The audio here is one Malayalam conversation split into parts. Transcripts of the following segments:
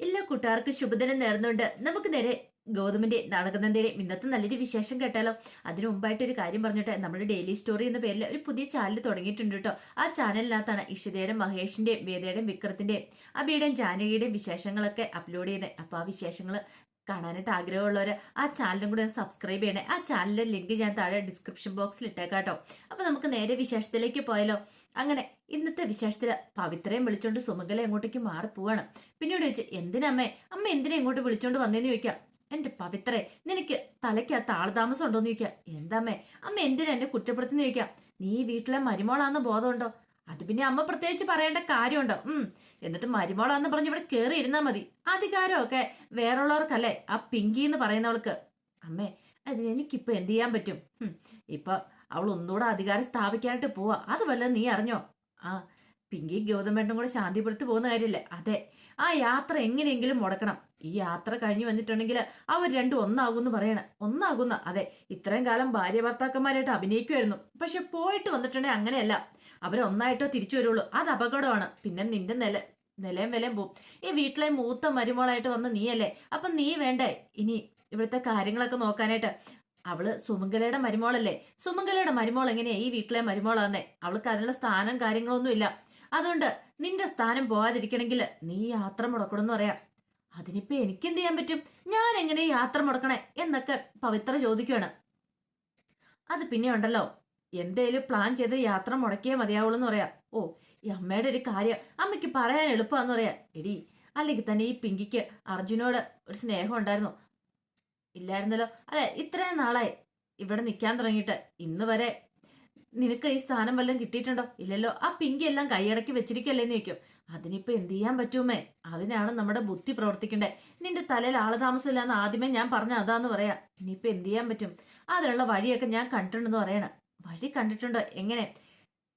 എല്ലാ കൂട്ടുകാർക്ക് ശുഭദിനം നേർന്നുകൊണ്ട് നമുക്ക് നേരെ ഗൗതമിന്റെ നാടകനന്ദയുടെ ഇന്നത്തെ നല്ലൊരു വിശേഷം കേട്ടാലോ. അതിനു മുമ്പായിട്ട് ഒരു കാര്യം പറഞ്ഞിട്ട്. നമ്മുടെ ഡെയിലി സ്റ്റോറി എന്ന പേരിൽ ഒരു പുതിയ ചാനൽ തുടങ്ങിയിട്ടുണ്ട് കേട്ടോ. ആ ചാനലിനകത്താണ് ഇഷിതയുടെ മഹേഷിന്റെ വേദയുടെയും വിക്രത്തിന്റെയും അബിയുടെയും ജാനകിയുടെയും വിശേഷങ്ങളൊക്കെ അപ്ലോഡ് ചെയ്യുന്നത്. അപ്പൊ ആ വിശേഷങ്ങൾ കാണാനായിട്ട് ആഗ്രഹമുള്ളവർ ആ ചാനലും കൂടെ സബ്സ്ക്രൈബ് ചെയ്യണേ. ആ ചാനലിന്റെ ലിങ്ക് ഞാൻ താഴെ ഡിസ്ക്രിപ്ഷൻ ബോക്സിൽ ഇട്ടേക്കാട്ടോ അപ്പൊ നമുക്ക് നേരെ വിശേഷത്തിലേക്ക് പോയാലോ. അങ്ങനെ ഇന്നത്തെ വിശേഷത്തിൽ പവിത്രയും വിളിച്ചോണ്ട് സുമംഗല എങ്ങോട്ടേക്ക് മാറി പോവാണ് പിന്നീട് ചോദിച്ചു എന്തിനമ്മേ? അമ്മ എന്തിനാ ഇങ്ങോട്ട് വിളിച്ചോണ്ട് വന്നേന്ന് ചോദിക്കാം? എന്റെ പവിത്രേ നിനക്ക് തലയ്ക്ക് ആ താളതാമസം ഉണ്ടോന്ന് ചോദിക്കാം. എന്താമ്മേ? അമ്മ എന്തിനാ എന്നെ കുറ്റപ്പെടുത്തുന്ന? ചോദിക്കാം. നീ വീട്ടിലെ മരുമോളാന്ന് ബോധമുണ്ടോ? അത് പിന്നെ അമ്മ പ്രത്യേകിച്ച് പറയേണ്ട കാര്യമുണ്ടോ? ഉം. എന്നിട്ട് മരുമോളാന്ന് പറഞ്ഞ് ഇവിടെ കയറി ഇരുന്നാ മതി. അധികാരമൊക്കെ വേറുള്ളവർക്കല്ലേ? ആ പിങ്കി എന്ന് പറയുന്നവൾക്ക്. അമ്മേ അത് എനിക്കിപ്പോ എന്ത് ചെയ്യാൻ പറ്റും? ഇപ്പൊ അവൾ ഒന്നുകൂടെ അധികാരം സ്ഥാപിക്കാനായിട്ട് പോവാ. അത് വല്ല നീ അറിഞ്ഞോ? ആ പിങ്കി ഗൗതമേട്ടനും കൂടെ ശാന്തിപ്പെടുത്തി പോകുന്ന കാര്യമില്ലേ? അതെ. ആ യാത്ര എങ്ങനെയെങ്കിലും മുടക്കണം. ഈ യാത്ര കഴിഞ്ഞു വന്നിട്ടുണ്ടെങ്കിൽ അവർ രണ്ടും ഒന്നാകുമെന്ന് പറയണം. ഒന്നാകുന്ന അതെ ഇത്രയും കാലം ഭാര്യ ഭർത്താക്കന്മാരായിട്ട് അഭിനയിക്കുമായിരുന്നു. പക്ഷെ പോയിട്ട് വന്നിട്ടുണ്ടെങ്കിൽ അങ്ങനെയല്ല. അവരൊന്നായിട്ടോ തിരിച്ചു വരുള്ളൂ. അത് അപകടമാണ്. പിന്നെ നിന്റെ നില നിലയും വിലയും പോവും. ഈ വീട്ടിലെ മൂത്ത മരുമോളായിട്ട് വന്ന നീയല്ലേ? അപ്പൊ നീ വേണ്ടേ? ഇനി ഇവിടുത്തെ കാര്യങ്ങളൊക്കെ നോക്കാനായിട്ട്. അവൾ സുമംഗലയുടെ മരുമോളല്ലേ? സുമംഗലയുടെ മരുമോൾ എങ്ങനെയാ ഈ വീട്ടിലെ മരുമോളാന്നേ? അവൾക്ക് അതിനുള്ള സ്ഥാനം കാര്യങ്ങളൊന്നും ഇല്ല. അതുകൊണ്ട് നിന്റെ സ്ഥാനം പോവാതിരിക്കണമെങ്കിൽ നീ യാത്ര മുടക്കണമെന്ന് പറയാം. അതിനിപ്പോ എനിക്കെന്ത് ചെയ്യാൻ പറ്റും? ഞാൻ എങ്ങനെ യാത്ര മുടക്കണേ? എന്നൊക്കെ പവിത്ര ചോദിക്കുകയാണ് അത് പിന്നെ ഉണ്ടല്ലോ. എന്തേലും പ്ലാൻ ചെയ്ത് യാത്ര മുടക്കിയേ മതിയാവുള്ളൂ എന്ന് പറയാം. ഓ ഈ അമ്മയുടെ ഒരു കാര്യം അമ്മയ്ക്ക് പറയാൻ എളുപ്പമാന്ന് പറയാം. എടി അല്ലെങ്കിൽ തന്നെ ഈ പിങ്കിക്ക് അർജുനോട് ഒരു സ്നേഹം ഉണ്ടായിരുന്നു. ഇല്ലായിരുന്നല്ലോ. അല്ലെ ഇത്രയും നാളായി. ഇവിടെ നിൽക്കാൻ തുടങ്ങിയിട്ട് ഇന്ന് വരെ നിനക്ക് ഈ സ്ഥാനം വല്ലതും കിട്ടിയിട്ടുണ്ടോ? ഇല്ലല്ലോ. ആ പിങ്കി എല്ലാം കൈയടക്കി വെച്ചിരിക്കല്ലേന്ന് ചോദിക്കും. അതിനിപ്പോ എന്ത് ചെയ്യാൻ പറ്റുമേ അതിനാണ് നമ്മുടെ ബുദ്ധി പ്രവർത്തിക്കണ്ടേ. നിന്റെ തലയിൽ ആളതാമസം ഇല്ലാന്ന് ആദ്യമേ ഞാൻ പറഞ്ഞ അതാന്ന് പറയാ. ഇനിയിപ്പോ എന്ത് ചെയ്യാൻ പറ്റും? അതിനുള്ള വഴിയൊക്കെ ഞാൻ കണ്ടിട്ടുണ്ടെന്ന് പറയണ. വഴി കണ്ടിട്ടുണ്ടോ? എങ്ങനെ?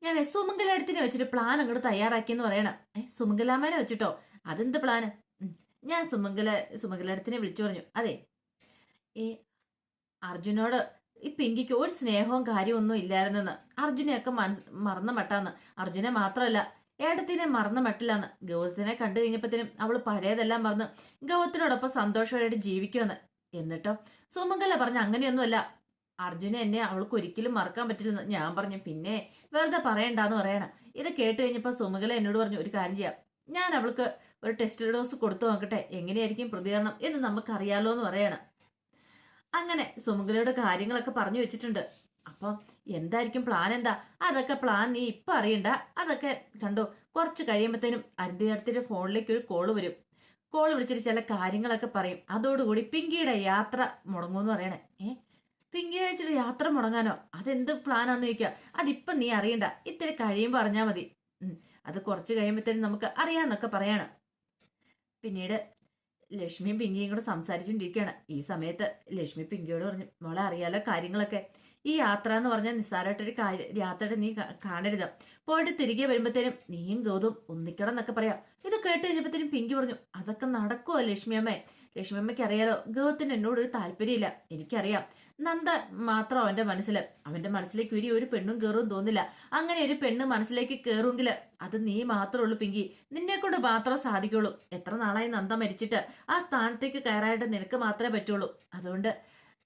ഞാൻ സുമംഗലടുത്തിനെ വെച്ചിട്ട് പ്ലാൻ അങ്ങോട്ട് തയ്യാറാക്കിയെന്ന് പറയണ. ഏ സുമംഗലാമേനെ വെച്ചിട്ടോ? അതെന്ത് പ്ലാന് ഞാൻ സുമംഗല സുമംഗലാടത്തിനെ വിളിച്ചു പറഞ്ഞു. അതെ ഈ അർജുനോട് ഈ പിങ്കിക്ക് ഒരു സ്നേഹവും കാര്യമൊന്നും ഇല്ലായിരുന്നെന്ന്. അർജുനെയൊക്കെ മനസ് മറന്നു മട്ടാന്ന്. അർജുനെ മാത്രമല്ല ഏട്ടത്തിനെ മറന്നു മട്ടില്ലാന്ന് ഗൗതത്തിനെ കണ്ടു കഴിഞ്ഞപ്പോഴത്തേനും അവൾ പഴയതെല്ലാം മറന്ന് ഗൗതത്തിനോടൊപ്പം സന്തോഷമായിട്ട് ജീവിക്കുമെന്ന് എന്നിട്ടോ? സുമംഗല പറഞ്ഞ അങ്ങനെയൊന്നുമല്ല. അർജുനെ എന്നെ അവൾക്ക് ഒരിക്കലും മറക്കാൻ പറ്റില്ലെന്ന് ഞാൻ പറഞ്ഞു. പിന്നെ വെറുതെ പറയണ്ടാന്ന് പറയണ. ഇത് കേട്ട് കഴിഞ്ഞപ്പോൾ സുമംഗല എന്നോട് പറഞ്ഞു ഒരു കാര്യം ചെയ്യാം. ഞാൻ അവൾക്ക് ഒരു ടെസ്റ്റ് ഡോസ് കൊടുത്തു നോക്കട്ടെ. എങ്ങനെയായിരിക്കും പ്രതികരണം എന്ന് നമുക്കറിയാലോ എന്ന് പറയണം. അങ്ങനെ സുമംഗലയുടെ കാര്യങ്ങളൊക്കെ പറഞ്ഞു വെച്ചിട്ടുണ്ട്. അപ്പം എന്തായിരിക്കും പ്ലാൻ എന്താ? അതൊക്കെ പ്ലാൻ നീ ഇപ്പൊ അറിയണ്ട. അതൊക്കെ കണ്ടോ? കുറച്ച് കഴിയുമ്പോഴത്തേനും അരുന്തിയടത്തിന്റെ ഫോണിലേക്ക് ഒരു കോൾ വരും. കോൾ വിളിച്ചിട്ട് ചില കാര്യങ്ങളൊക്കെ പറയും. അതോടുകൂടി പിങ്കിയുടെ യാത്ര മുടങ്ങുമെന്ന് പറയണേ. ഏ? പിങ്കി വെച്ചിട്ട് യാത്ര മുടങ്ങാനോ? അതെന്ത് പ്ലാനാന്ന് ചോദിക്കുക അതിപ്പം നീ അറിയണ്ട. ഇത്തിരി കഴിയുമ്പോൾ അറിഞ്ഞാൽ മതി. അത് കുറച്ച് കഴിയുമ്പോഴത്തേനും നമുക്ക് അറിയാന്നൊക്കെ പറയാണ്. പിന്നീട് ലക്ഷ്മിയും പിങ്കിയും കൂടെ സംസാരിച്ചുകൊണ്ടിരിക്കുകയാണ് ഈ സമയത്ത് ലക്ഷ്മി പിങ്കിയോട് പറഞ്ഞു മോളെ അറിയാലോ കാര്യങ്ങളൊക്കെ? ഈ യാത്ര എന്ന് പറഞ്ഞാൽ നിസ്സാരമായിട്ടൊരു യാത്രയുടെ നീ കാണരുത്. പോയിട്ട് തിരികെ വരുമ്പോഴത്തേനും നീയും ഗൗതം ഒന്നിക്കണം എന്നൊക്കെ പറയാം. ഇത് കേട്ട് കഴിഞ്ഞപ്പോഴത്തേനും പിങ്കി പറഞ്ഞു അതൊക്കെ നടക്കുമോ ലക്ഷ്മി അമ്മേ. ലക്ഷ്മി അമ്മയ്ക്ക് അറിയാലോ ഗൗതത്തിന് എന്നോട് ഒരു താല്പര്യമില്ല. എനിക്കറിയാം. നന്ദ മാത്രം അവന്റെ മനസ്സിൽ അവന്റെ മനസ്സിലേക്ക് ഒരു ഒരു പെണ്ണും കയറും തോന്നില്ല. അങ്ങനെ ഒരു പെണ്ണ് മനസ്സിലേക്ക് കയറുമെങ്കിൽ അത് നീ മാത്രമേ ഉള്ളൂ പിങ്കി. നിന്നെ കൊണ്ട് മാത്രം സാധിക്കുള്ളൂ. എത്ര നാളായി നന്ദ മരിച്ചിട്ട് ആ സ്ഥാനത്തേക്ക് കയറാനായിട്ട് നിനക്ക് മാത്രമേ പറ്റുള്ളൂ. അതുകൊണ്ട്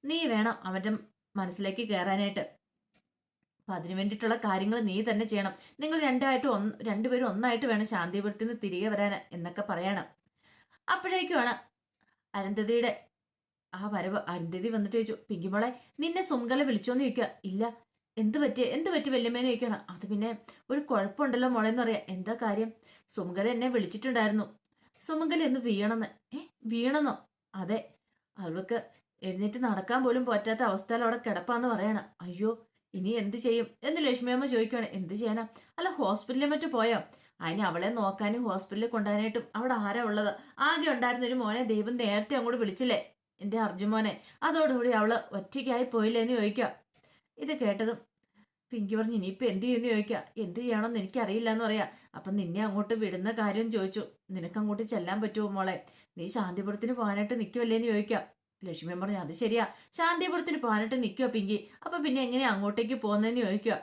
നീ വേണം അവന്റെ മനസ്സിലേക്ക് കയറാനായിട്ട്. അപ്പൊ അതിനു വേണ്ടിയിട്ടുള്ള കാര്യങ്ങൾ നീ തന്നെ ചെയ്യണം. നിങ്ങൾ രണ്ടായിട്ട് ഒന്ന് രണ്ടുപേരും ഒന്നായിട്ട് വേണം ശാന്തിപുരത്തിൽ നിന്ന് തിരികെ വരാൻ എന്നൊക്കെ പറയണം. അപ്പോഴേക്കുമാണ് അരുന്ധതിയുടെ ആ വരവ് അരുന്ധതി വന്നിട്ട് ചോദിച്ചു പിങ്കിമോളെ നിന്നെ സുമംഗല വിളിച്ചോന്ന് ചോദിക്കുക ഇല്ല. എന്ത് പറ്റി? എന്ത് പറ്റി വല്യമ്മേനെ ചോദിക്കണം? അത് പിന്നെ ഒരു കുഴപ്പമുണ്ടല്ലോ മോളെ എന്ന് എന്താ കാര്യം? സുമകല എന്നെ വിളിച്ചിട്ടുണ്ടായിരുന്നു. സുമംഗല എന്ന് വീണെന്ന്. ഏ? വീണെന്നോ? അതെ. അവൾക്ക് എഴുന്നേറ്റ് നടക്കാൻ പോലും പറ്റാത്ത അവസ്ഥയിൽ അവിടെ കിടപ്പാന്ന് പറയണം. അയ്യോ ഇനി എന്ത് ചെയ്യും? എന്ന് ലക്ഷ്മിയമ്മ ചോദിക്കുകയാണ് എന്ത് ചെയ്യാനാ? അല്ല ഹോസ്പിറ്റലിൽ മറ്റു പോയോ? അതിന് അവളെ നോക്കാനും ഹോസ്പിറ്റലിൽ കൊണ്ടുപോകാനായിട്ടും അവിടെ ആരാ ഉള്ളത്? ആകെ ഉണ്ടായിരുന്ന ഒരു മോനെ ദൈവം നേരത്തെ അങ്ങോട്ട് വിളിച്ചില്ലേ? എന്റെ അർജുമോനെ അതോടുകൂടി അവൾ ഒറ്റയ്ക്കായി പോയില്ലേ എന്ന് ചോദിക്കുക ഇത് കേട്ടതും പിങ്കി പറഞ്ഞു ഇനിയിപ്പോ എന്ത് ചെയ്യുമെന്ന് ചോദിക്കുക എന്ത് ചെയ്യണമെന്ന് എനിക്കറിയില്ല എന്ന് പറയാ. അപ്പൊ നിന്നെ അങ്ങോട്ട് വിടുന്ന കാര്യം ചോദിച്ചു. നിനക്ക് അങ്ങോട്ട് ചെല്ലാൻ പറ്റുമോ മോളെ? നീ ശാന്തിപുരത്തിന് പോകാനായിട്ട് നിൽക്കുമല്ലേ എന്ന് ചോദിക്കാം ലക്ഷ്മി പറഞ്ഞു അത് ശരിയാ. ശാന്തിപുരത്തിന് പോകാനായിട്ട് നിൽക്കുക പിങ്കി. അപ്പൊ പിന്നെ എങ്ങനെയാ അങ്ങോട്ടേക്ക് പോകുന്നതെന്ന് ചോദിക്കുക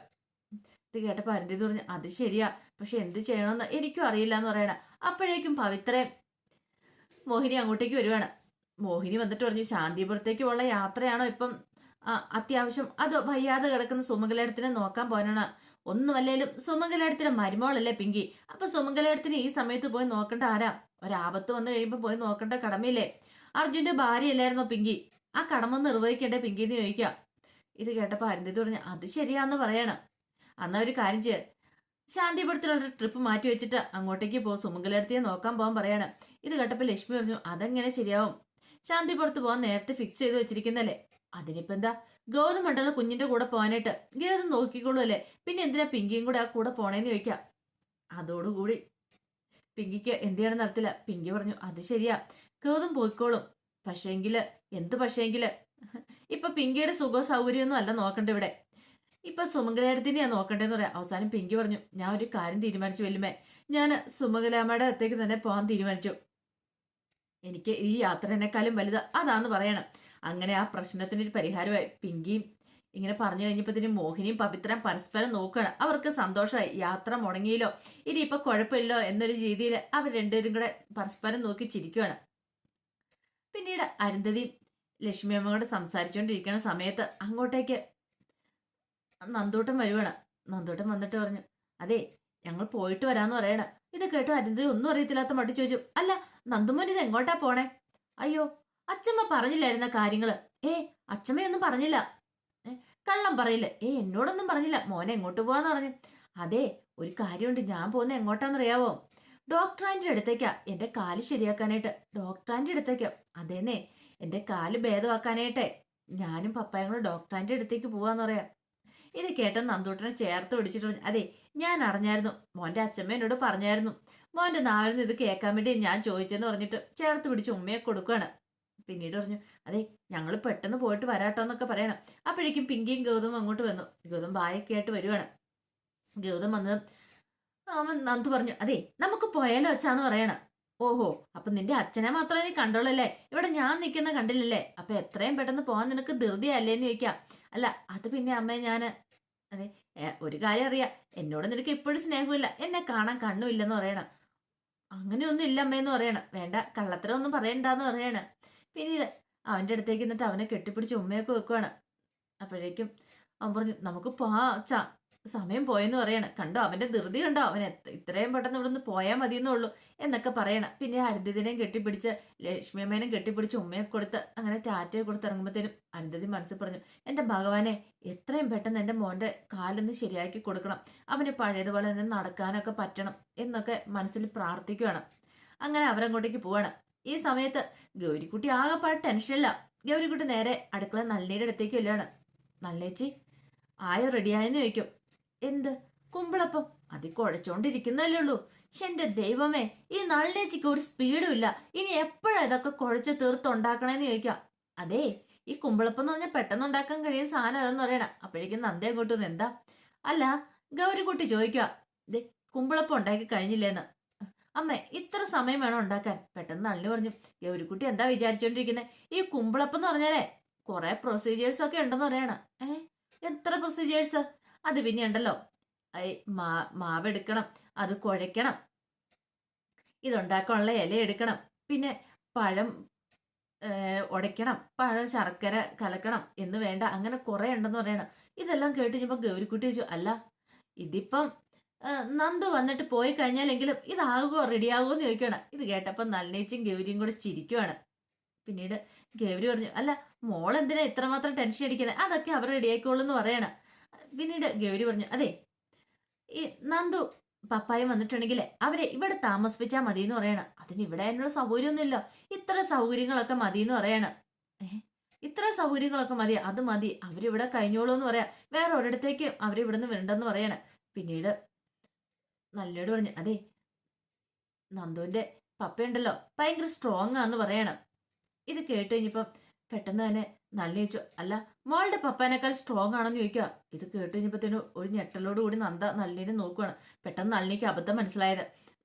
ഇത് കേട്ടപ്പോ അരുന്ധതി പറഞ്ഞു അത് ശരിയാ. പക്ഷെ എന്ത് ചെയ്യണമെന്ന് എനിക്കും അറിയില്ല എന്ന് പറയണ. അപ്പോഴേക്കും പവിത്രയും മോഹിനി അങ്ങോട്ടേക്ക് വരുവാണ്. മോഹിനി വന്നിട്ട് പറഞ്ഞു ശാന്തിപുരത്തേക്ക് ഉള്ള യാത്രയാണോ ഇപ്പം? അത്യാവശ്യം അത് വയ്യാതെ കിടക്കുന്ന സുമംഗലേടത്തിനെ നോക്കാൻ പോകാനാണ്. ഒന്നുമല്ലേലും സുമംഗലേടത്തിന് മരുമോളല്ലേ പിങ്കി? അപ്പൊ സുമംഗലേടത്തിന് ഈ സമയത്ത് പോയി നോക്കേണ്ട ആരാ? ഒരാപത്ത് വന്നു കഴിയുമ്പോൾ പോയി നോക്കേണ്ട കടമയില്ലേ? അർജുന്റെ ഭാര്യയല്ലായിരുന്നോ പിങ്കി? ആ കടമ നിർവഹിക്കേണ്ടേ പിങ്കിന്ന് ചോദിക്കാം ഇത് കേട്ടപ്പോ അരുന്ധതി പറഞ്ഞു അത് ശരിയാന്ന് പറയണം. അന്നാ ഒരു കാര്യം ചെയ്യ. ശാന്തിപുരത്തിലുള്ള ട്രിപ്പ് മാറ്റി വെച്ചിട്ട് അങ്ങോട്ടേക്ക് പോ. സുമംഗലടുത്തിയെ നോക്കാൻ പോകാൻ പറയാണ്. ഇത് കേട്ടപ്പോ ലക്ഷ്മി പറഞ്ഞു അതെങ്ങനെ ശരിയാവും? ശാന്തിപുരത്ത് പോകാൻ നേരത്തെ ഫിക്സ് ചെയ്ത് വെച്ചിരിക്കുന്നല്ലേ? അതിനിപ്പോ എന്താ? ഗൗതം മണ്ഡല കുഞ്ഞിന്റെ കൂടെ പോകാനായിട്ട് ഗൗതം നോക്കിക്കോളൂ അല്ലേ? പിന്നെ എന്തിനാ പിങ്കിയും കൂടെ ആ കൂടെ പോണേന്ന് ചോദിക്കാം. അതോടുകൂടി പിങ്കിക്ക് എന്ത് നടത്തില്ല പിങ്കി പറഞ്ഞു അത് ശരിയാ. ഗൗതം പോയിക്കോളും. പക്ഷേങ്കിൽ എന്ത് പക്ഷേങ്കിൽ? ഇപ്പൊ പിങ്കിയുടെ സുഖ സൗകര്യമൊന്നും അല്ല നോക്കണ്ട ഇവിടെ. ഇപ്പൊ സുമംഗലയടത്തിനെയാ നോക്കണ്ടേന്ന് പറയാം. അവസാനം പിങ്കി പറഞ്ഞു ഞാൻ ഒരു കാര്യം തീരുമാനിച്ചു വല്ലുമേ ഞാൻ സുമംഗലാമ്മയുടെ അടുത്തേക്ക് തന്നെ പോകാൻ തീരുമാനിച്ചു. എനിക്ക് ഈ യാത്ര എന്നെക്കാളും വലുത് അതാന്ന് പറയണം. അങ്ങനെ ആ പ്രശ്നത്തിന് ഒരു പരിഹാരമായി. പിങ്കിയും ഇങ്ങനെ പറഞ്ഞു കഴിഞ്ഞപ്പോഴത്തേനും മോഹിനിയും പവിത്രം പരസ്പരം നോക്കുകയാണ് അവർക്ക് സന്തോഷമായി. യാത്ര മുടങ്ങിയില്ലോ. ഇനിയിപ്പൊ കുഴപ്പമില്ലോ എന്നൊരു രീതിയിൽ അവർ രണ്ടുപേരും കൂടെ പരസ്പരം നോക്കി ചിരിക്കുകയാണ് പിന്നീട് അരുന്ധതി ലക്ഷ്മി അമ്മയോട് സംസാരിച്ചുകൊണ്ടിരിക്കുന്ന സമയത്ത് അങ്ങോട്ടേക്ക് നന്ദൂട്ടൻ വരുവാണ്. നന്ദൂട്ടൻ വന്നിട്ട് പറഞ്ഞു അതെ ഞങ്ങൾ പോയിട്ട് വരാന്ന് പറയണം. ഇത് കേട്ടോ അരുന്ധതി ഒന്നും അറിയത്തില്ലാത്ത മട്ടി ചോദിച്ചു. അല്ല നന്ദുമോൻ എങ്ങോട്ടാ പോണേ? അയ്യോ അച്ഛമ്മ പറഞ്ഞില്ലായിരുന്ന കാര്യങ്ങൾ. ഏ അച്ഛമ്മയൊന്നും പറഞ്ഞില്ല. കള്ളം പറയില്ല. ഏ എന്നോടൊന്നും പറഞ്ഞില്ല. മോനെ എങ്ങോട്ട് പോവാന്ന് പറഞ്ഞു. അതെ ഒരു കാര്യമുണ്ട്. ഞാൻ പോകുന്ന എങ്ങോട്ടാണെന്നറിയാവോ ഡോക്ടറാന്റെ അടുത്തേക്കാ. എന്റെ കാൽ ശരിയാക്കാനായിട്ട്. ഡോക്ടറാന്റെ അടുത്തേക്കാ. അതേന്നേ എന്റെ കാൽ ഭേദമാക്കാനായിട്ടെ. ഞാനും പപ്പായും കൂടെ ഡോക്ടറാന്റെ അടുത്തേക്ക് പോവാന്ന് പറയാം. ഇത് കേട്ട നന്ദൂട്ടനെ ചേർത്ത് പിടിച്ചിട്ട് അതെ ഞാൻ അറിഞ്ഞായിരുന്നു. മോന്റെ അച്ഛമ്മ എന്നോട് പറഞ്ഞായിരുന്നു. മോന്റെ നാളിൽ നിന്ന് ഇത് കേൾക്കാൻ വേണ്ടി ഞാൻ ചോദിച്ചെന്ന് പറഞ്ഞിട്ട് ചേർത്ത് പിടിച്ച് ഉമ്മയെ കൊടുക്കുകയാണ്. പിന്നീട് പറഞ്ഞു അതെ ഞങ്ങൾ പെട്ടെന്ന് പോയിട്ട് വരാട്ടോ എന്നൊക്കെ പറയണം. അപ്പോഴേക്കും പിങ്കിയും ഗൗതമും അങ്ങോട്ട് വന്നു. ഗൗതം ബായൊക്കെ ആയിട്ട് വരുവാണ്. ഗൗതം വന്ന് അവൻ നന്ദു പറഞ്ഞു അതെ നമുക്ക് പോയാലോ അച്ഛാന്ന് പറയണം. ഓഹോ അപ്പൊ നിന്റെ അച്ഛനെ മാത്രമേ നീ കണ്ടോളല്ലേ ഇവിടെ ഞാൻ നിൽക്കുന്ന കണ്ടില്ലല്ലേ? അപ്പൊ എത്രയും പെട്ടെന്ന് പോകാൻ നിനക്ക് ധൃതിയല്ലേന്ന് ചോദിക്കാം. അല്ല അത് പിന്നെ അമ്മേ ഞാൻ അതെ ഒരു കാര്യം അറിയാം. എന്നോട് നിനക്ക് ഇപ്പോഴും സ്നേഹമില്ല. എന്നെ കാണാൻ കണ്ണുമില്ലെന്ന് പറയണം. അങ്ങനെയൊന്നും ഇല്ല അമ്മയെന്ന് പറയണം. വേണ്ട കള്ളത്തരമൊന്നും പറയണ്ടെന്ന് പറയണം. പിന്നീട് അവന്റെ അടുത്തേക്ക് എന്നിട്ട് അവനെ കെട്ടിപ്പിടിച്ച് ഉമ്മയൊക്കെ വെക്കുവാണ്. അപ്പോഴേക്കും അവൻ പറഞ്ഞു നമുക്ക് പോ അച്ഛാ സമയം പോയെന്ന് പറയണം. കണ്ടോ? അവന്റെ ധൃതി കണ്ടോ? അവൻ ഇത്രയും പെട്ടെന്ന് ഇവിടുന്ന് പോയാൽ മതിയെന്നുള്ളൂ എന്നൊക്കെ പറയണം. പിന്നെ അനന്തതിനെയും കെട്ടിപ്പിടിച്ച് ലക്ഷ്മിയമ്മേനെയും കെട്ടിപ്പിടിച്ച് ഉമ്മയൊക്കെ കൊടുത്ത് അങ്ങനെ ടാറ്റയെ കൊടുത്ത് ഇറങ്ങുമ്പോഴത്തേനും അരുന്ധതി മനസ്സിൽ പറഞ്ഞു എന്റെ ഭഗവാനെ എത്രയും പെട്ടെന്ന് എന്റെ മോന്റെ കാലൊന്ന് ശരിയാക്കി കൊടുക്കണം. അവന് പഴയതുപോലെ തന്നെ നടക്കാനൊക്കെ പറ്റണം എന്നൊക്കെ മനസ്സിൽ പ്രാർത്ഥിക്കുകയാണ് അങ്ങനെ അവരങ്ങോട്ടേക്ക് പോവാണ്. ഈ സമയത്ത് ഗൗരിക്കുട്ടി ആകെപ്പാട് ടെൻഷനില്ല ഗൗരിക്കുട്ടി നേരെ അടുക്കള നളിനിയുടെ അടുത്തേക്ക് വല്ലാണ് നല്ലേച്ചി ആയോ? റെഡിയായെന്ന് ചോദിക്കും. എന്ത്? കുമ്പിളപ്പം. അത് കുഴച്ചോണ്ടിരിക്കുന്നല്ലേ ഉള്ളൂ. എന്റെ ദൈവമേ ഈ നളിനേച്ചിക്ക് ഒരു സ്പീഡും ഇല്ല ഇനി എപ്പോഴാ ഇതൊക്കെ കുഴച്ച് തീർത്തുണ്ടാക്കണേന്ന് ചോദിക്കാം അതെ ഈ കുമ്പിളപ്പം എന്ന് പറഞ്ഞാൽ പെട്ടെന്ന് ഉണ്ടാക്കാൻ കഴിയുന്ന സാധനം അതെന്ന് പറയണ. അപ്പോഴേക്കും നന്ദേ വന്ന് എന്താ? അല്ല ഗൗരിക്കുട്ടി ചോദിക്കുക. ദേ കുമ്പിളപ്പം ഉണ്ടാക്കി കഴിഞ്ഞില്ലേന്ന്. അമ്മേ ഇത്ര സമയം വേണം ഉണ്ടാക്കാൻ. പെട്ടെന്ന് നളിനി പറഞ്ഞു ഗൗരിക്കുട്ടി എന്താ വിചാരിച്ചോണ്ടിരിക്കുന്നത് ഈ കുമ്പിളപ്പം എന്ന് പറഞ്ഞാലേ കുറെ പ്രൊസീജിയേഴ്സ് ഒക്കെ ഉണ്ടെന്ന് പറയണ. ഏഹ് എത്ര പ്രൊസീജിയേഴ്സ് അത് പിന്നെ ഉണ്ടല്ലോ മാ മാവ് എടുക്കണം അത് കുഴയ്ക്കണം. ഇതുണ്ടാക്കാനുള്ള ഇല എടുക്കണം. പിന്നെ പഴം ഉടയ്ക്കണം പഴം ശർക്കര കലക്കണം. എന്ന് വേണ്ട. അങ്ങനെ കുറെ ഉണ്ടെന്ന് പറയണം. ഇതെല്ലാം കേട്ട് കഴിഞ്ഞപ്പോൾ ഗൗരിക്കുട്ടി ചോദിച്ചു അല്ല ഇതിപ്പം നന്ദു വന്നിട്ട് പോയി കഴിഞ്ഞാലെങ്കിലും ഇതാകുമോ റെഡിയാകുമോ എന്ന് ചോദിക്കുകയാണ്. ഇത് കേട്ടപ്പോൾ നളിനേച്ചും ഗൗരിയും കൂടെ ചിരിക്കുവാണ്. പിന്നീട് ഗൗരി പറഞ്ഞു അല്ല മോൾ എന്തിനാ ഇത്രമാത്രം ടെൻഷൻ അടിക്കുന്നത് അതൊക്കെ അവർ റെഡിയായിക്കോളൂ എന്ന് പറയണ. പിന്നീട് ഗൗരി പറഞ്ഞു അതെ ഈ നന്ദു പപ്പായും വന്നിട്ടുണ്ടെങ്കിൽ അവരെ ഇവിടെ താമസിപ്പിച്ചാൽ മതി എന്ന് പറയണം. അതിന് ഇവിടെ അതിനുള്ള സൗകര്യമൊന്നുമില്ല. ഇത്ര സൗകര്യങ്ങളൊക്കെ മതി എന്ന് പറയണം ഇത്ര സൗകര്യങ്ങളൊക്കെ മതി അത് മതി. അവരിവിടെ കഴിഞ്ഞോളൂ എന്ന് പറയാം. വേറെ ഒരിടത്തേക്ക് അവരിവിടെ നിന്ന് വരണ്ടെന്ന് പറയണം. പിന്നീട് നല്ലോട് പറഞ്ഞു അതെ നന്ദുവിന്റെ പപ്പയുണ്ടല്ലോ ഭയങ്കര സ്ട്രോങ് ആന്ന് പറയണം. ഇത് കേട്ട് കഴിഞ്ഞപ്പം പെട്ടെന്ന് തന്നെ നള്ളി ചോദിച്ചു അല്ല മോളുടെ പപ്പാനേക്കാൾ സ്ട്രോങ് ആണെന്ന് ചോദിക്കുക ഇത് കേട്ട് കഴിഞ്ഞപ്പോഴത്തേനും ഒരു ഞെട്ടലോട് കൂടി നന്ദ നള്ളിനെ നോക്കുവാണ്. പെട്ടെന്ന് നള്ളിക്ക് അബദ്ധം മനസ്സിലായത്.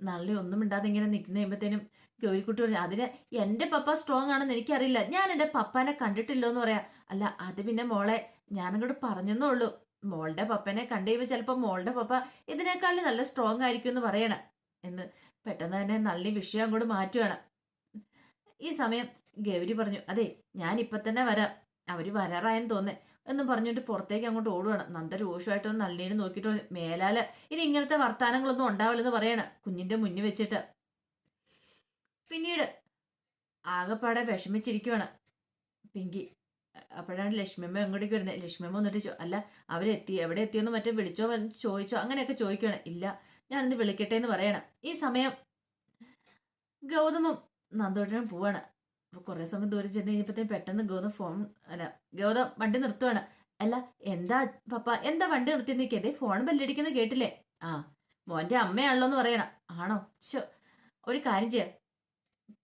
നള്ളി ഒന്നും ഇണ്ടാതെ ഇങ്ങനെ നിൽക്കുന്ന കഴിയുമ്പത്തേനും ഗൗരിക്കുട്ടി പറഞ്ഞു അതിന് എന്റെ പപ്പ സ്ട്രോങ് ആണെന്ന് എനിക്കറിയില്ല. ഞാൻ എന്റെ പപ്പാനെ കണ്ടിട്ടില്ലോ എന്ന് പറയാ. അല്ല അത് പിന്നെ മോളെ ഞാനങ്ങോട്ട് പറഞ്ഞെന്നേ ഉള്ളൂ. മോളുടെ പപ്പനെ കണ്ടു കഴിയുമ്പോൾ ചിലപ്പോൾ മോളുടെ പപ്പ ഇതിനേക്കാളും നല്ല സ്ട്രോങ് ആയിരിക്കും എന്ന് പറയണം എന്ന് പെട്ടെന്ന് തന്നെ നള്ളി വിഷയം അങ്ങോട്ട് മാറ്റുകയാണ് ഈ സമയം ഗൗരി പറഞ്ഞു അതെ ഞാൻ ഇപ്പൊ തന്നെ വരാം. അവർ വരാറായെന്ന് തോന്നേ. എന്നും പറഞ്ഞിട്ട് പുറത്തേക്ക് അങ്ങോട്ട് ഓടുവാണ്. നന്ദ രൂക്ഷമായിട്ട് ഒന്ന് നോക്കിട്ട് നോക്കിയിട്ട് മേലാൽ ഇനി ഇങ്ങനത്തെ വർത്താനങ്ങളൊന്നും ഉണ്ടാവില്ലെന്ന് പറയണ. കുഞ്ഞിന്റെ മുന്നിൽ വെച്ചിട്ട്. പിന്നീട് ആകെപ്പാടെ വിഷമിച്ചിരിക്കുവാണ് പിങ്കി. അപ്പോഴാണ് ലക്ഷ്മിയമ്മ എങ്ങോട്ടേക്ക് വരുന്നത് ലക്ഷ്മിയമ്മ വന്നിട്ട് ചോ അല്ല അവരെത്തി എവിടെ എത്തിയെന്ന് മറ്റേ വിളിച്ചോ ചോദിച്ചോ? അങ്ങനെയൊക്കെ ചോദിക്കുകയാണ് ഇല്ല ഞാനിന്ന് വിളിക്കട്ടെ എന്ന് പറയണം. ഈ സമയം ഗൗതമും നന്ദോട്ടനും പോവാണ്. അപ്പൊ കുറെ സമയം ദൂരം ചെന്ന് കഴിഞ്ഞപ്പോഴത്തേക്കും പെട്ടെന്ന് ഗൗതം ഫോൺ അല്ല ഗൗതം വണ്ടി നിർത്തുവാണ്. അല്ല എന്താ പപ്പ എന്താ വണ്ടി നിർത്തി നിൽക്കേ ഫോൺ ബെല്ലടിക്കുന്നത് കേട്ടില്ലേ? ആ മോന്റെ അമ്മയാണല്ലോ എന്ന് പറയണം. ആണോ? ശോ ഒരു കാര്യം ചെയ്യാം.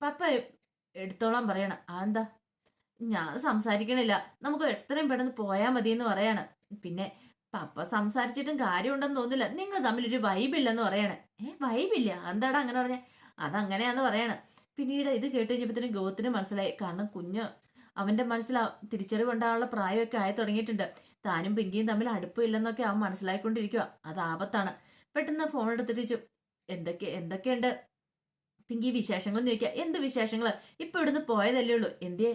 പപ്പ എടുത്തോളാൻ പറയണം. ആ എന്താ? ഞാൻ സംസാരിക്കണില്ല. നമുക്ക് എത്രയും പെട്ടെന്ന് പോയാൽ മതി എന്ന് പറയാണ്. പിന്നെ പപ്പ സംസാരിച്ചിട്ടും കാര്യമുണ്ടെന്ന് തോന്നില്ല നിങ്ങൾ തമ്മിൽ തമ്മിലൊരു വൈബില്ലെന്ന് പറയണേ. ഏ വൈബില്ല എന്താടാ അങ്ങനെ പറഞ്ഞേ? അതങ്ങനെയാന്ന് പറയണേ. പിന്നീട് ഇത് കേട്ട് കഴിഞ്ഞപ്പോഴത്തേനും ഗോത്തിന് മനസ്സിലായി. കാരണം കുഞ്ഞ് അവന്റെ മനസ്സിൽ തിരിച്ചറിവുണ്ടാകാനുള്ള പ്രായമൊക്കെ ആയി തുടങ്ങിയിട്ടുണ്ട്. താനും പിങ്കിയും തമ്മിൽ അടുപ്പമില്ലെന്നൊക്കെ അവൻ മനസ്സിലായിക്കൊണ്ടിരിക്കുക അത് ആപത്താണ്. പെട്ടെന്ന് ഫോൺ എടുത്തിട്ട് എന്തൊക്കെ എന്തൊക്കെയുണ്ട്? പിങ്കി വിശേഷങ്ങൾ ചോദിക്കുക എന്ത് വിശേഷങ്ങൾ ഇപ്പൊ ഇവിടുന്ന് പോയതല്ലേ ഉള്ളൂ. എന്തേ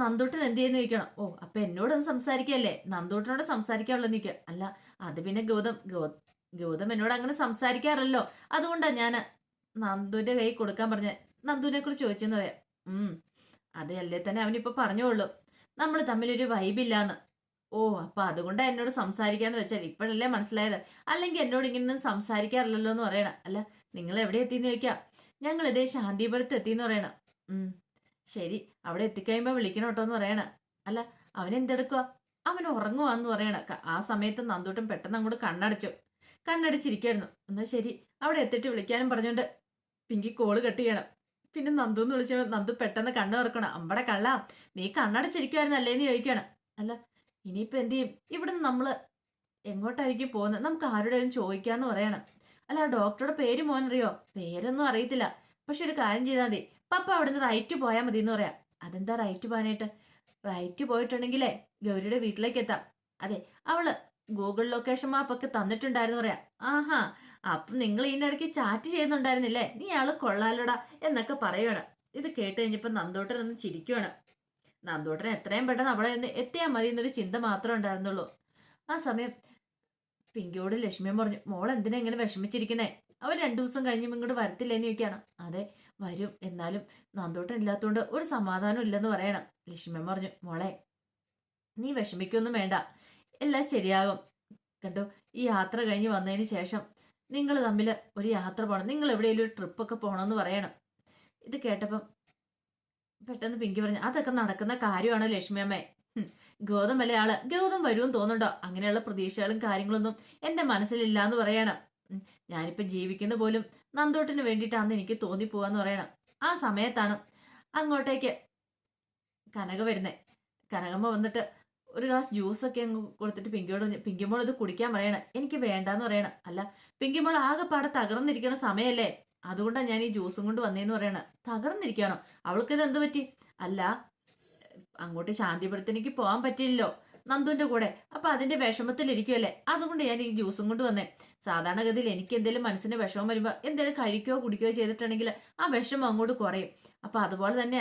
നന്ദൂട്ടൻ എന്ത് ചെയ്യുന്നു ചോദിക്കണം. ഓ അപ്പൊ എന്നോടൊന്ന് സംസാരിക്കല്ലേ? നന്ദൂട്ടനോട് സംസാരിക്കാനുള്ള നിൽക്കുക അല്ല അത് പിന്നെ ഗൗതം ഗൗതം എന്നോട് അങ്ങനെ സംസാരിക്കാറല്ലോ അതുകൊണ്ടാ ഞാൻ നന്ദുവിന്റെ കൈ കൊടുക്കാൻ പറഞ്ഞ നന്ദുവിനെ കുറിച്ച് ചോദിച്ചെന്ന് പറയാം. ഉം അതല്ലേ അല്ലേ തന്നെ അവനിപ്പോ പറഞ്ഞോളൂ. നമ്മൾ തമ്മിലൊരു വൈബില്ലാന്ന് ഓ അപ്പൊ അതുകൊണ്ട് എന്നോട് സംസാരിക്കാന്ന് വെച്ചാൽ ഇപ്പോഴല്ലേ മനസ്സിലായത്? അല്ലെങ്കിൽ എന്നോട് ഇങ്ങനെ സംസാരിക്കാറില്ലല്ലോ എന്ന് പറയണം. അല്ല നിങ്ങൾ എവിടെ എത്തിന്ന് ചോദിക്കാം. ഞങ്ങൾ ഇതേ ശാന്തിപുരത്ത് എത്തിന്ന് പറയണം. ഉം ശരി അവിടെ എത്തിക്കഴിയുമ്പോ വിളിക്കണം കേട്ടോ എന്ന് പറയണ. അല്ല അവൻ എന്തെടുക്കുക അവൻ ഉറങ്ങുവാന്ന് പറയണ. ആ സമയത്ത് നന്ദൂട്ടൻ പെട്ടെന്ന് അങ്ങോട്ട് കണ്ണടച്ചു. കണ്ണടിച്ചിരിക്കായിരുന്നു. എന്നാ ശരി അവിടെ എത്തിട്ട് വിളിക്കാനും പറഞ്ഞോണ്ട് പിങ്കി കോൾ കട്ട് ചെയ്യണം. പിന്നെ നന്ദു എന്ന് വിളിച്ച നന്ദു പെട്ടെന്ന് കണ്ണു തുറക്കണം. അമ്പടെ കള്ള. നീ കണ്ണടച്ചിരിക്കുവായിരുന്നു അല്ലേന്ന് ചോദിക്കുകയാണ് അല്ല ഇനിയിപ്പോ എന്ത് ചെയ്യും? ഇവിടുന്ന് നമ്മൾ എങ്ങോട്ടായിരിക്കും പോകുന്നത്? നമുക്ക് ആരോടെങ്കിലും ചോദിക്കാന്ന് പറയണം. അല്ല ഡോക്ടറുടെ പേര് മോനറിയോ? പേരൊന്നും അറിയത്തില്ല. പക്ഷെ ഒരു കാര്യം ചെയ്താൽ മതി. പപ്പ അവിടുന്ന് റൈറ്റ് പോയാൽ മതി എന്ന് പറയാം. അതെന്താ റൈറ്റ് പോകാനായിട്ട്? റൈറ്റ് പോയിട്ടുണ്ടെങ്കിലേ ഗൗരിയുടെ വീട്ടിലേക്ക് എത്താം. അതെ അവൾ ഗൂഗിൾ ലൊക്കേഷൻ മാപ്പൊക്കെ തന്നിട്ടുണ്ടായിരുന്നു പറയാം. ആഹാ അപ്പൊ നിങ്ങൾ ഇതിന്റെ ഇടയ്ക്ക് ചാറ്റ് ചെയ്യുന്നുണ്ടായിരുന്നില്ലേ? നീ ആൾ കൊള്ളാലോടാ എന്നൊക്കെ പറയുവാണ്. ഇത് കേട്ട് കഴിഞ്ഞപ്പോ നന്ദോട്ടൻ ഒന്ന് ചിരിക്കുവാണ്. നന്ദോട്ടൻ എത്രയും പെട്ടെന്ന് അവിടെ ഒന്ന് എത്തിയാൽ മതി എന്നൊരു ചിന്ത മാത്രമേ ഉണ്ടായിരുന്നുള്ളൂ. ആ സമയം പിങ്കിയോട് ലക്ഷ്മിയും പറഞ്ഞു മോൾ എന്തിനാ ഇങ്ങനെ വിഷമിച്ചിരിക്കുന്നേ? അവൻ രണ്ടു ദിവസം കഴിഞ്ഞും ഇങ്ങോട്ട് വരത്തില്ലെന്ന് ചോദിക്കാണ് അതെ വരും. എന്നാലും നന്ദോട്ടൻ ഇല്ലാത്തതുകൊണ്ട് ഒരു സമാധാനം ഇല്ലെന്ന് പറയണം. ലക്ഷ്മി പറഞ്ഞു മോളെ നീ വിഷമിക്കൊന്നും വേണ്ട. എല്ലാം ശരിയാകും. കണ്ടോ ഈ യാത്ര കഴിഞ്ഞ് വന്നതിന് ശേഷം നിങ്ങൾ തമ്മിൽ ഒരു യാത്ര പോകണം നിങ്ങൾ എവിടെയെങ്കിലും ഒരു ട്രിപ്പൊക്കെ പോകണമെന്ന് പറയണം. ഇത് കേട്ടപ്പം പെട്ടെന്ന് പിങ്കി പറഞ്ഞു അതൊക്കെ നടക്കുന്ന കാര്യമാണ് ലക്ഷ്മി അമ്മേ? ഗൗതം അല്ലേ ആൾ ഗൗതം വരുമെന്ന് തോന്നുന്നുണ്ടോ? അങ്ങനെയുള്ള പ്രതീക്ഷകളും കാര്യങ്ങളൊന്നും എന്റെ മനസ്സിലില്ല എന്ന് പറയണം ഞാനിപ്പം ജീവിക്കുന്ന പോലും നന്തോട്ടിന് വേണ്ടിയിട്ടാന്ന് എനിക്ക് തോന്നിപ്പോവാന്ന് പറയണം. ആ സമയത്താണ് അങ്ങോട്ടേക്ക് കനക വരുന്നേ. കനകമ്മ വന്നിട്ട് ഒരു ഗ്ലാസ് ജ്യൂസ് ഒക്കെ അങ്ങ് കൊടുത്തിട്ട് പിങ്കിയോട് പിങ്കിമോൾ ഇത് കുടിക്കാൻ പറയണം. എനിക്ക് വേണ്ടാന്ന് പറയണം. അല്ല പിങ്കിമോൾ ആകെ ആകെപ്പാടെ തകർന്നിരിക്കണ സമയല്ലേ അതുകൊണ്ടാണ് ഞാൻ ഈ ജ്യൂസും കൊണ്ട് വന്നേന്ന് പറയണ. തകർന്നിരിക്കണോ? അവൾക്ക് ഇത് എന്ത് പറ്റി? അല്ല അങ്ങോട്ട് ശാന്തിപുരത്തിനേക്ക് പോകാൻ പറ്റില്ലല്ലോ നന്ദുവിന്റെ കൂടെ. അപ്പൊ അതിന്റെ വിഷമത്തിലിരിക്കുമല്ലേ അതുകൊണ്ട് ഞാൻ ഈ ജ്യൂസും കൊണ്ട് വന്നേ. സാധാരണഗതിയിൽ എനിക്ക് എന്തെങ്കിലും മനസ്സിന് വിഷമം വരുമ്പോ എന്തെങ്കിലും കഴിക്കുകയോ കുടിക്കുകയോ ചെയ്തിട്ടുണ്ടെങ്കിൽ ആ വിഷമം അങ്ങോട്ട് കുറയും. അപ്പൊ അതുപോലെ തന്നെ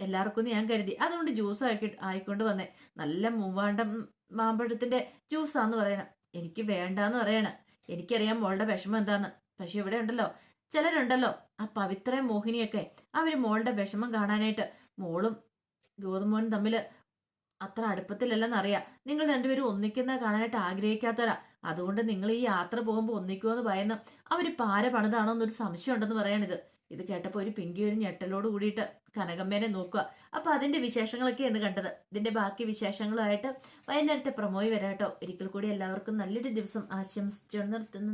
എല്ലാവർക്കും ഞാൻ കരുതി. അതുകൊണ്ട് ജ്യൂസ് ആക്കി ആയിക്കൊണ്ട് വന്നേ. നല്ല മൂവാണ്ടം മാമ്പഴത്തിന്റെ ജ്യൂസാന്ന് പറയണം. എനിക്ക് വേണ്ടാന്ന് പറയണം. എനിക്കറിയാം മോളുടെ വിഷമം എന്താന്ന്. പക്ഷെ ഇവിടെ ഉണ്ടല്ലോ. ചിലരുണ്ടല്ലോ. ആ പവിത്ര മോഹിനിയൊക്കെ. അവർ മോളുടെ വിഷമം കാണാനായിട്ട് മോളും ഗോതമോനും തമ്മിൽ അത്ര അടുപ്പത്തിലല്ലെന്ന് അറിയാം നിങ്ങൾ രണ്ടുപേരും ഒന്നിക്കുന്ന കാണാനായിട്ട് ആഗ്രഹിക്കാത്തവരാ. അതുകൊണ്ട് നിങ്ങൾ ഈ യാത്ര പോകുമ്പോൾ ഒന്നിക്കുമെന്ന് ഭയന്ന് അവർ പാര പണിതാണോ എന്നൊരു സംശയം ഉണ്ടെന്ന് പറയാണിത് ഇത് കേട്ടപ്പോൾ ഒരു പിങ്കി ഒരു ഞെട്ടലോട് കൂടിയിട്ട് കനകമ്മേനെ നോക്കുക. അപ്പൊ അതിന്റെ വിശേഷങ്ങളൊക്കെ എന്ന് കണ്ടത്. ഇതിന്റെ ബാക്കി വിശേഷങ്ങളുമായിട്ട് വൈകുന്നേരത്തെ പ്രമോയി വരാട്ടോ ഒരിക്കൽ കൂടി എല്ലാവർക്കും നല്ലൊരു ദിവസം ആശംസിച്ചു നിർത്തുന്നു